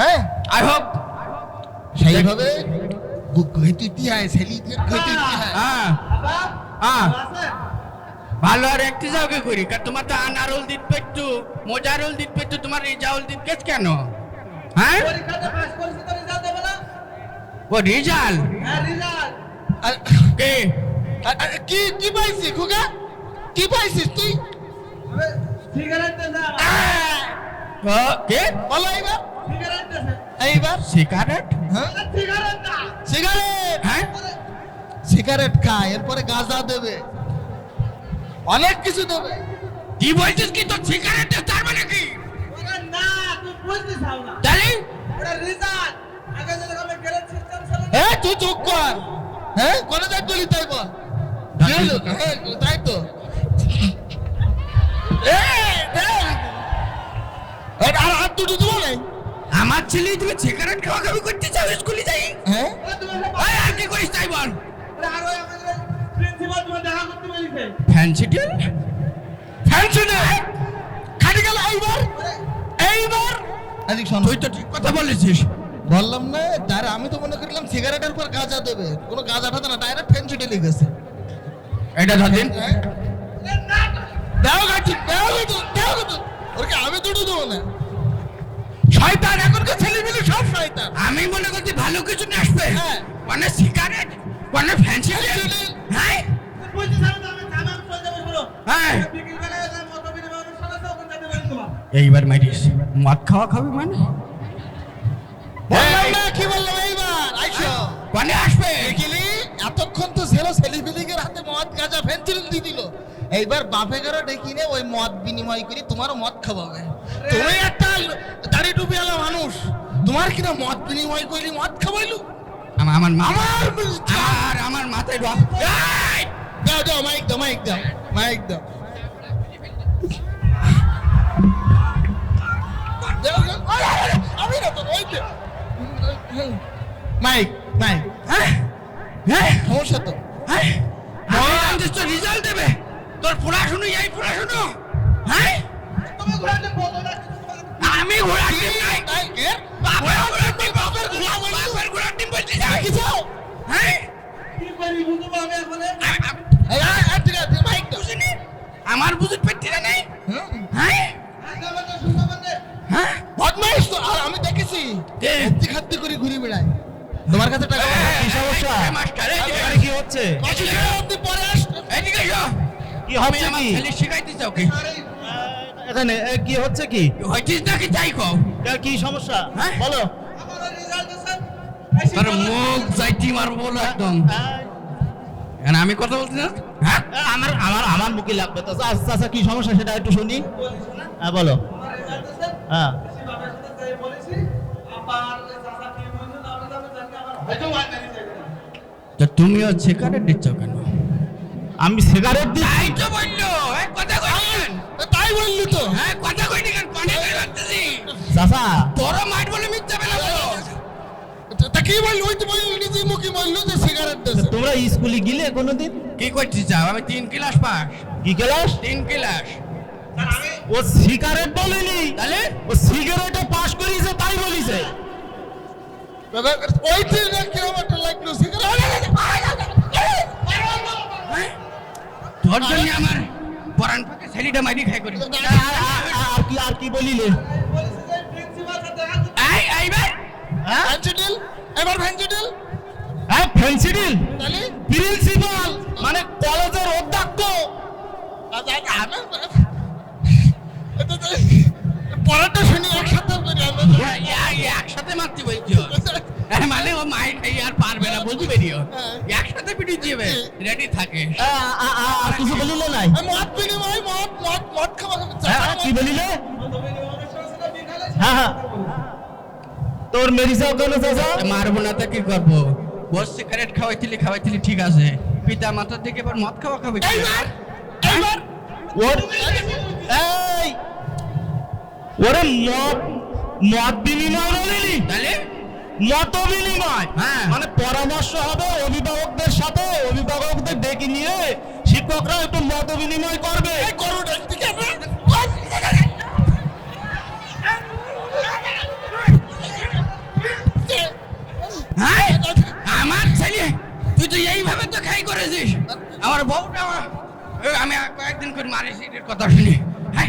হ্যাঁ? I hope. সেইভাবে গইতুতি হয় ছেলি গইতুতি হয় হ্যাঁ হ্যাঁ। ভালো আর একটি যাওকে করি কারণ তোমার তো আনারুল দিত পেট্টু মোজারুল দিত পেট্টু তোমার রেজাউল দিত কেস কেন? হ্যাঁ? পরীক্ষাতে পাস করেছি তো রেজাল্ট দেবে না ও রেজাল্ট হ্যাঁ রেজাল্ট কে কি কি পাইছিস খোকা? কি পাইছিস তুই? সিগারেট দেন ও, কে? বলো এইবার। সিগারেট এইবার? সিগারেট হ্যাঁ? সিগারেট সিগারেট হ্যাঁ? সিগারেট খায় এরপরে গাঁজা দেবে। অনেক কিছু দেবে। কি বলছিস কি তোর সিগারেট তার মানে কি? না তুই বুঝতে চাও না। তাহলে? ওটা রেজাল্ট আগে যেরকম গ্রেড সিস্টেম ছিল না, হ্যাঁ তুই চুপ কর। হ্যাঁ কোনে যাই বলি তাই বল। হ্যাঁ, তাই তো। এই, দেখ। এই, আর হাত দুটো দেবো নাই আমার ছেলে তুমি সিগারেট খাওয়া খাবি করতে চাও স্কুলে যাই? হ্যাঁ? আর কি করিস তাই বল। ওরে আরও আমাদের প্রিন্সিপাল তোমার দেখা করতে বলেছে। ফ্যান্সি ডিল ফ্যানসি নে খাটি গেল এইবার। এইবার। এদিক শোন। তুই তো ঠিক কথা বলেছিস। বললাম না তার আমি তো মনে করলাম সিগারেটের পর গাঁজা দেবে। কোনো গাঁজা ঠাতে না ডাইরেক্ট ফ্যানসি লিখেছে এটা ধর দিন। হ্যাঁ? দাও গাছি দাও গাছি দাও গাছি ওকে আমি দুটো দেবো না। শয়তান এখনকার ছেলেমেয়ে সব শয়তান। আমি মনে করছি ভালো কিছু নিয়ে আসবে। হ্যাঁ। মানে সিগারেট মানে ফ্যান্সি হ্যাঁ? হ্যাঁ। এইবার মারিস মদ খাওয়া খাবি মানে? বললাম না কি বললাম এইবার? আইসো। মানে আসবে। দেখিলি এতক্ষণ তো ছিল ছেলেপিলিকের হাতে মদ গাঁজা ফেন্সিল দিয়ে দিল। এইবার বাপে কারও ডেকে নিয়ে ওই মদ বিনিময় করি তোমারও মদ খাওয়াবে তুমি একটা তোমার কিনা মদ বিনিময় করলি মদ খাওয়াইলু? আমার আমার আমার আর আমার মাথায় দাও দাও মাইক দাও মাইক দাও মাইক দাও। মাইক মাইক হ্যাঁ? হ্যাঁ? সমস্যা তো। হ্যাঁ? রেজাল্ট দেবে। তোর পড়াশুনো এই পড়াশুনো? হ্যাঁ? আমি ঘোড়ার আমার বুঝির পেটিরা নেই। হ্যাঁ হ্যাঁ বদমাইশ তো আর আমি দেখেছি? খাদ্য খাদ্য করে ঘুরে বেড়ায় তোমার কাছে টাকা কি সমস্যা মাস্টার এদিকে কি হচ্ছে পরে কি হচ্ছে কি শিখাইতে চাও কি এখানে এ, কি হচ্ছে কি? নাকি চাই কও? এ, কি সমস্যা? হ্যাঁ? বলো। তোর মুখ যাইতি মারবো বলো একদম। এখন আমি কথা বলছি না? হ্যাঁ? এ, আমার আমার আমার মুখে লাগবে তো। আচ্ছা আচ্ছা কি সমস্যা সেটা একটু শুনি। হ্যাঁ বলো। হ্যাঁ যাই তো তুমিও সিগারেট দিচ্ছ কেন? আমি সিগারেট দিই। তাই তো বলল এক কথা তাই বললি তো? হ্যাঁ কথা কইনি কেন? পানি বের করতেছি চাচা। তোর মাইট বলে মিথ্যা বেলা বলো তা- তা কি বললি? ওই তো বললি নিজে মুখে বলল যে সিগারেট দেছে। তোমরা স্কুলে গিলে কোনোদিন? কি করছিস চাও আমি তিন ক্লাস পাস। কি ক্লাস? তিন ক্লাস। আমি ও সিগারেট বলেনি। তাহলে? ও সিগারেটে পাস করিয়েছে তাই বলিছে। দাদা, ওই তো না একটা লাগল সিগারেট হ্যাঁ? তোর জন্য আমার পরান পাকে ছেলেটা মাইরি খাই করি। আর- কি আর কি বলিলে? এই এইবার হ্যাঁ? ভ্যানচিডিল এবার ভ্যানচিডিল হ্যাঁ ফেন্সিডিল তাহলে? প্রিন্সিপাল মানে কলেজের অধ্যক্ষ। পরেরটা শুনি একসাথে ইয়া, একসাথে মারতে বলছি। হ্যাঁ, আর পারবে না বুঝবে নি একসাথে পিটি দিবে রেডি থাকে। আ- আ- আ- আর কিছু বলিলে নাই মদ বিনিময় মদ মদ মদ খাওয়া হ্যাঁ কি বলিলে? অনুষ্ঠান ছিল বিকালে হ্যাঁ হ্যাঁ। তোর মেরিসাও কেন চাচা? তা মারবো না তো কি করব? বস সিগারেট খাওয়াইছিলি খাওয়াইছিলি ঠিক আছে। পিতা মাতা থেকে এবার মদ খাওয়া খাবে এইবার ওর এই ওরে মত মত বিনিময় বলিনি তাহলে? মত বিনিময় মানে পরামর্শ হবে অভিভাবকদের সাথে অভিভাবকদের ডেকে নিয়ে শিক্ষকরা একটু মত বিনিময় করবে হ্যাঁ? আমার ছেলে তুই তো এইভাবে তো খাই করেছিস। আমার বউটা আমি কয়েকদিন করে মারিস কথা শুনি। হ্যাঁ?